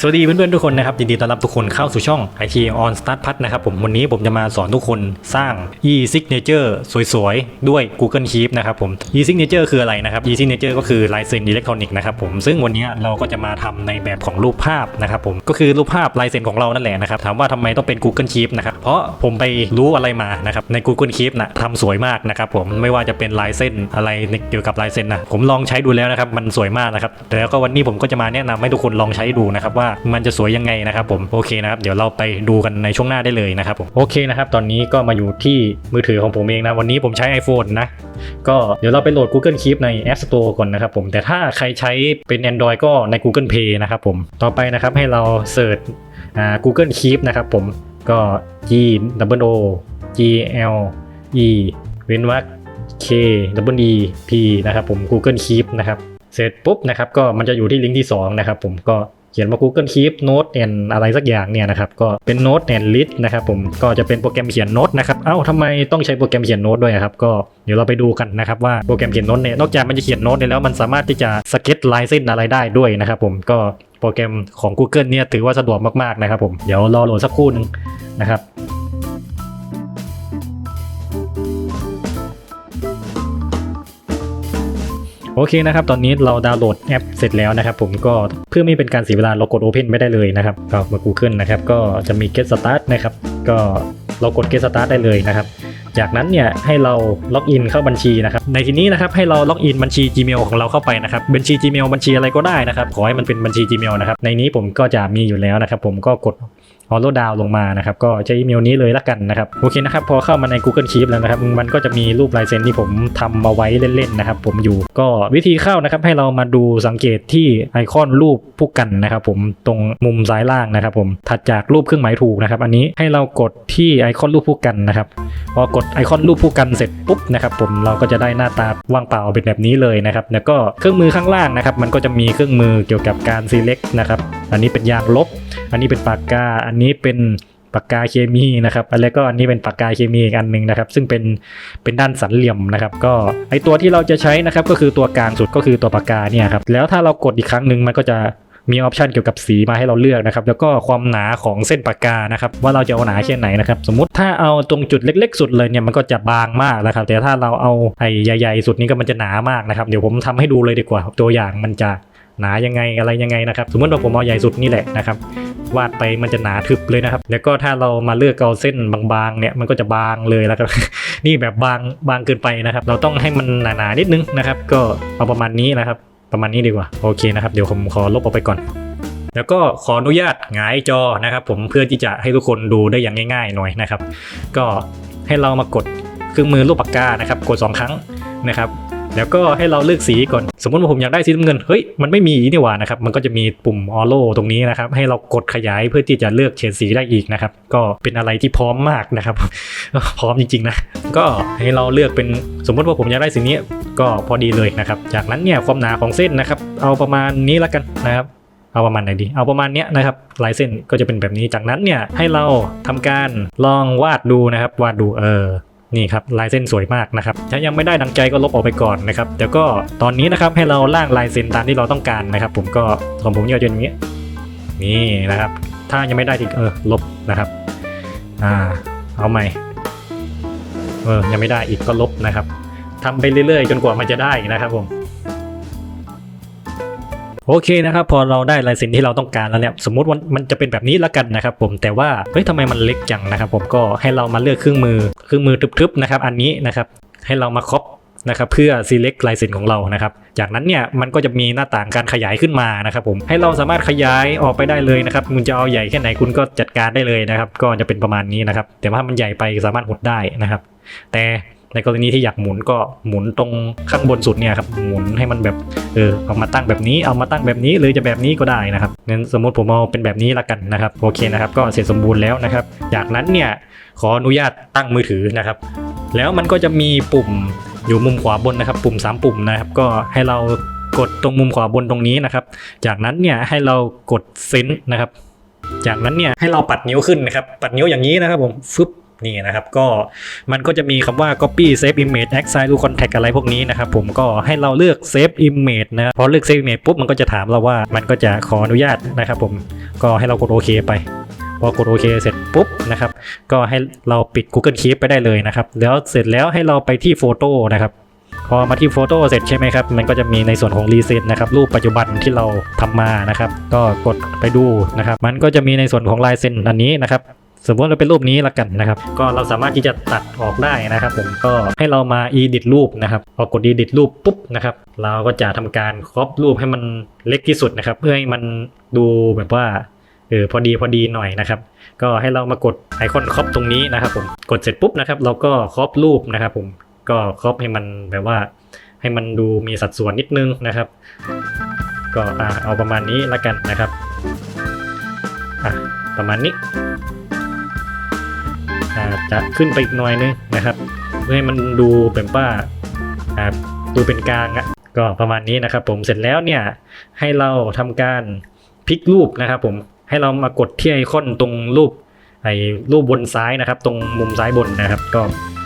สวัสดีเพื่อนๆทุกคนนะครับยินดีต้อนรับทุกคนเข้าสู่ช่อง IT on Start พัฒนะครับผมวันนี้ผมจะมาสอนทุกคนสร้าง e-signature สวยๆ ด้วย Google Keep นะครับผม e-signature คืออะไรนะครับ e-signature ก็คือลายเซ็นอิเล็กทรอนิกส์นะครับผมซึ่งวันนี้เราก็จะมาทำในแบบของรูปภาพนะครับผมก็คือรูปภาพลายเซ็นของเรานั่นแหละนะครับถามว่าทำไมต้องเป็น Google Keep นะครับเพราะผมไปรู้อะไรมานะครับใน Google Keep นะทำสวยมากนะครับผมไม่ว่าจะเป็นลายเส้นอะไรเกี่ยวกับลายเซ็นนะผมลองใช้ดูแล้วนะครับมันสวยมากนะครับแต่แล้วก็วันนี้ผมก็จะมาแนะนำให้ทุกคนลองใช้ดูนะครับว่ามันจะสวยยังไงนะครับผมโอเคนะครับเดี๋ยวเราไปดูกันในช่วงหน้าได้เลยนะครับผมโอเคนะครับตอนนี้ก็มาอยู่ที่มือถือของผมเองนะวันนี้ผมใช้ iPhone นะก็เดี๋ยวเราไปโหลด Google Keep ใน App Store ก่อนนะครับผมแต่ถ้าใครใช้เป็น Android ก็ใน Google Play นะครับผมต่อไปนะครับให้เราเสิร์ช Google Keep นะครับผมก็ G W O G L E เว้นวรรค K W E P นะครับผม Google Keep นะครับ เสร็จปุ๊บนะครับก็มันจะอยู่ที่ลิงก์ที่ 2 นะครับผมก็ ขียนว่า Google Keep Note and อะไรสักอย่างเนี่ยนะครับก็เป็น Note and List นะครับผมก็จะเป็นโปรแกรมเขียนโน้ตนะครับเอ้าทำไมต้องใช้โปรแกรมเขียนโน้ตด้วยครับก็เดี๋ยวเราไปดูกันนะครับว่าโปรแกรมเขียนโน้ตเนี่ยนอกจากมันจะเขียนโน้ตได้แล้วมันสามารถที่จะสเก็ตลายเส้นอะไรได้ด้วยนะครับผมก็โปรแกรมของ Google เนี่ยถือว่าสะดวกมากๆนะครับผมเดี๋ยวรอโหลดสักครู่หนึงนะครับ โอเคนะครับ ตอนนี้เราดาวน์โหลดแอปเสร็จแล้วนะครับ ผมก็เพื่อไม่เป็นการเสียเวลาเรากด Open ไม่ได้เลยนะครับก็มา Google นะครับ ก็จะมี Get Start นะครับ ก็เรากด Get Start ได้เลยนะครับ จากนั้นเนี่ยให้เราล็อกอินเข้าบัญชีนะครับในที่นี้นะครับให้เราล็อกอินบัญชี Gmail ของเราเข้าไปนะครับบัญชี Gmail บัญชีอะไรก็ได้นะครับขอให้มันเป็นบัญชี Gmail นะครับในนี้ผมก็จะมีอยู่แล้วนะครับผมก็กดออโลดาวลงมานะครับก็ใช้อีเมลนี้เลยละกันนะครับโอเคนะครับพอเข้ามาใน Google Keep แล้วนะครับมันก็จะมีรูปลายเซ็นที่ผมทำมาไว้เล่นๆนะครับผมอยู่ก็วิธีเข้านะครับให้เรามาดูสังเกตที่ไอคอนรูปผู้กันนะครับผมตรงมุมซ้ายล่างนะครับผมถัดจากรูปเครื่องหมายถูกนะครับอันนี้ให้เรากดที่ไอคอนรูปผู้กันนะครับ พอกดไอคอนรูปผู้กันเสร็จปุ๊บนะครับผมเราก็จะได้หน้าตาว่างเปล่าเป็นแบบนี้เลยนะครับแล้วก็เครื่องมือข้างล่างนะครับมันก็จะมีเครื่องมือเกี่ยวกับการ select นะครับอันนี้เป็นยางลบ อันนี้เป็นปากกา อันนี้เป็นปากกาเคมีนะครับแล้วก็อันนี้เป็นปากกาเคมีอีกอันหนึ่งนะครับ ซึ่งเป็นเป็นด้านสันเหลี่ยมนะครับ ก็ไอตัวที่เราจะใช้นะครับก็คือตัวกลางสุดก็คือตัวปากกาเนี่ยครับแล้วถ้าเรากดอีกครั้งหนึ่งมันก็จะ มีออปชันเกี่ยวกับสีมาให้เราเลือกนะครับ แล้วก็ความหนาของเส้นปากกานะครับ ว่าเราจะเอาหนาแค่ไหนนะครับ สมมติถ้าเอาตรงจุดเล็ก ๆ สุดเลยเนี่ยมันก็จะบางมากนะครับ แต่ถ้าเราเอาไอ้ใหญ่ๆสุดนี้ก็มันจะหนามากนะครับ เดี๋ยวผมทำให้ดูเลยดีกว่า ตัวอย่างมันจะหนายังไงอะไรยังไงนะครับ สมมติว่าผมเอาใหญ่สุดนี่แหละนะครับวาดไปมันจะหนาทึบเลยนะครับ แล้วก็ถ้าเรามาเลือกเอาเส้นบางๆเนี่ยมันก็จะบางเลยแล้วครับ นี่แบบบางบางเกินไปนะครับ เราต้องให้มันหนาๆนิดนึงนะครับ ก็เอาประมาณนี้นะครับ ประมาณนี้ดีกว่าโอเคนะครับเดี๋ยวผมขอลบออกไปก่อน แล้วก็ขออนุญาตหงายจอนะครับ ผมเพื่อที่จะให้ทุกคนดูได้อย่างง่าย ๆ หน่อยนะครับ ก็ให้เรามากดเครื่องมือรูปปากกานะครับ กด 2 ครั้งนะครับแล้วก็ให้เราเลือกสีก่อน สมมติว่าผมอยากได้สีน้ำเงิน เฮ้ย มันไม่มีนี่หว่านะครับ มันก็จะมีปุ่มออโลตรงนี้นะครับ ให้เรากดขยายเพื่อที่จะเลือกเฉดสีได้อีกนะครับ ก็เป็นอะไรที่พร้อมมากนะครับ พร้อมจริงๆนะ ก็ให้เราเลือกเป็น สมมติว่าผมอยากได้สีนี้ ก็พอดีเลยนะครับ จากนั้นเนี่ยความหนาของเส้นนะครับ เอาประมาณนี้ละกันนะครับ เอาประมาณไหนดี เอาประมาณเนี้ยนะครับลายเส้นก็จะเป็นแบบนี้ จากนั้นเนี่ยให้เราทำการลองวาดดูนะครับ วาดดูเออนี่ครับลายเส้นสวยมากนะครับถ้ายังไม่ได้ดังใจก็ลบออกไปก่อนนะครับเดี๋ยวก็ตอนนี้นะครับให้เราล่างลายเส้นตามที่เราต้องการนะครับ ผมก็ของผมเนี่ยจะเป็นอย่างนี้นี่นะครับ ถ้ายังไม่ได้ที่เออลบนะครับอ่าเอาใหม่เออยังไม่ได้อีกก็ลบนะครับ ทำไปเรื่อยๆ จนกว่ามันจะได้นะครับผมโอเคนะครับพอเราได้ลายเซ็นที่เราต้องการแล้วเนี่ยสมมติว่ามันจะเป็นแบบนี้ละกันนะครับผมแต่ว่าเฮ้ยทำไมมันเล็กจังนะครับ ผมก็ให้เรามาเลือกเครื่องมือเครื่องมือทึบๆนะครับ อันนี้นะครับให้เรามาครอปนะครับเพื่อ select ลายเซ็นของเรานะครับ จากนั้นเนี่ยมันก็จะมีหน้าต่างการขยายขึ้นมานะครับ ผมให้เราสามารถขยายออกไปได้เลยนะครับคุณจะเอาใหญ่แค่ไหนคุณก็จัดการได้เลยนะครับ ก็จะเป็นประมาณนี้นะครับ แต่ว่ามันใหญ่ไปสามารถหดได้นะครับ แต่ ในกรณีที่อยากหมุนก็หมุนตรงข้างบนสุดเนี่ยครับหมุนให้มันแบบเออเอามาตั้งแบบนี้เอามาตั้งแบบนี้หรือจะแบบนี้ก็ได้นะครับงั้นสมมติผมเอาเป็นแบบนี้ละกันนะครับโอเคนะครับก็เสร็จสมบูรณ์แล้วนะครับ จากนั้นเนี่ยขออนุญาตตั้งมือถือนะครับ แล้วมันก็จะมีปุ่มอยู่มุมขวาบนนะครับ ปุ่ม 3 ปุ่มนะครับ ก็ให้เรากดตรงมุมขวาบนตรงนี้นะครับ จากนั้นเนี่ยให้เรากดเซนต์นะครับ จากนั้นเนี่ยให้เราปัดนิ้วขึ้นนะครับ ปัดนิ้วอย่างนี้นะครับผมฟึบ นี่นะครับก็มันก็จะมีคำว่า copy save image exile to contact อะไรพวกนี้นะครับผมก็ให้เราเลือก save image นะพอเลือก save image ปุ๊บมันก็จะถามเราว่ามันก็จะขออนุญาตนะครับผมก็ให้เรากดโอเคไปพอกดโอเคเสร็จปุ๊บนะครับก็ให้เราปิด Google Keep ไปได้เลยนะครับแล้วเสร็จแล้วให้เราไปที่โฟโต้นะครับพอมาที่โฟโต้เสร็จใช่ไหมครับ มันก็จะมีในส่วนของรีเซ็ตนะครับรูปปัจจุบันที่เราทำมานะครับ ก็กดไปดูนะครับ มันก็จะมีในส่วนของลายเซ็นอันนี้นะครับ สมมติเราเป็นรูปนี้ละกันนะครับ ก็เราสามารถที่จะตัดออกได้นะครับ ผมก็ให้เรามา edit รูปนะครับพอกด edit รูปปุ๊บนะครับ เราก็จะทำการครอปรูปให้มันเล็กที่สุดนะครับ เพื่อให้มันดูแบบว่าเออพอดีพอดีหน่อยนะครับ ก็ให้เรามากดไอคอนครอปตรงนี้นะครับ ผมกดเสร็จปุ๊บนะครับ เราก็ครอปรูปนะครับ ผมก็ครอปให้มันแบบว่า ให้มันดูมีสัดส่วนนิดนึงนะครับ ก็อ่าเอาประมาณนี้ละกันนะครับอะประมาณนี้ จะขึ้นไปอีกหน่อยนึงนะครับ เพื่อให้มันดูแบบว่าอ่าดูเป็นกลางอะก็ประมาณนี้นะครับ ผมเสร็จแล้วเนี่ยให้เราทำการพลิกรูปนะครับ ผมให้เรามากดที่ไอคอนตรงรูปไอรูปบนซ้ายนะครับ ตรงมุมซ้ายบนนะครับ ก็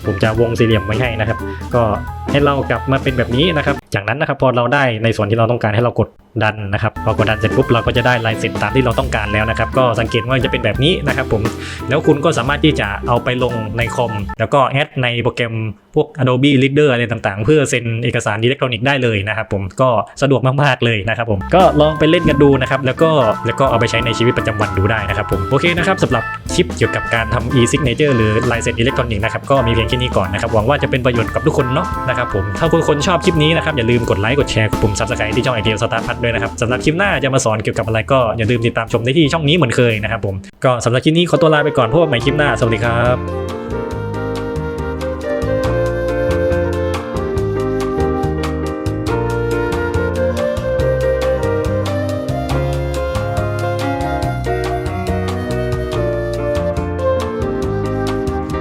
ผมจะวงสี่เหลี่ยมไว้ให้นะครับ ก็ให้เรากลับมาเป็นแบบนี้นะครับ จากนั้นนะครับพอเราได้ในส่วนที่เราต้องการให้เรากดดันนะครับพอกดดันเสร็จปุ๊บเราก็จะได้ลายเซ็นตามที่เราต้องการแล้วนะครับ ก็สังเกตว่าจะเป็นแบบนี้นะครับผมแล้วคุณก็สามารถที่จะเอาไปลงในคอม แล้วก็แอดในโปรแกรมพวก Adobe Reader อะไรต่างๆ เพื่อเซ็นเอกสารอิเล็กทรอนิกส์ได้เลยนะครับผมก็สะดวกมากๆเลยนะครับผมก็ลองไปเล่นกันดูนะครับแล้วก็แล้วก็เอาไปใช้ในชีวิตประจำวันดูได้นะครับผมโอเคนะครับสำหรับคลิปเกี่ยวกับการทำ e-signature หรือลายเซ็นอิเล็กทรอนิกส์นะครับก็มีเพียงแค่นี้ก่อนนะครับหวังว่าจะเป็นประโยชน์กับทุกคนเนาะนะครับผมถ้าคุณคนชอบคลิปนี้นะครับอย่าลืมกดไลค์กดแชร์กดปุ่ม subscribe ที่ช่องไอเดียสตาร์พัทด้วยนะครับสำหรับคลิปหน้าจะมาสอนเกี่ยวกับอะไรก็อย่าลืมติดตามชมได้ที่ช่องนี้เหมือนเคยนะครับผมก็สำหรับคลิปนี้ขอตัวลาไปก่อนพบกันใหม่คลิปหน้าสวัสดีครับ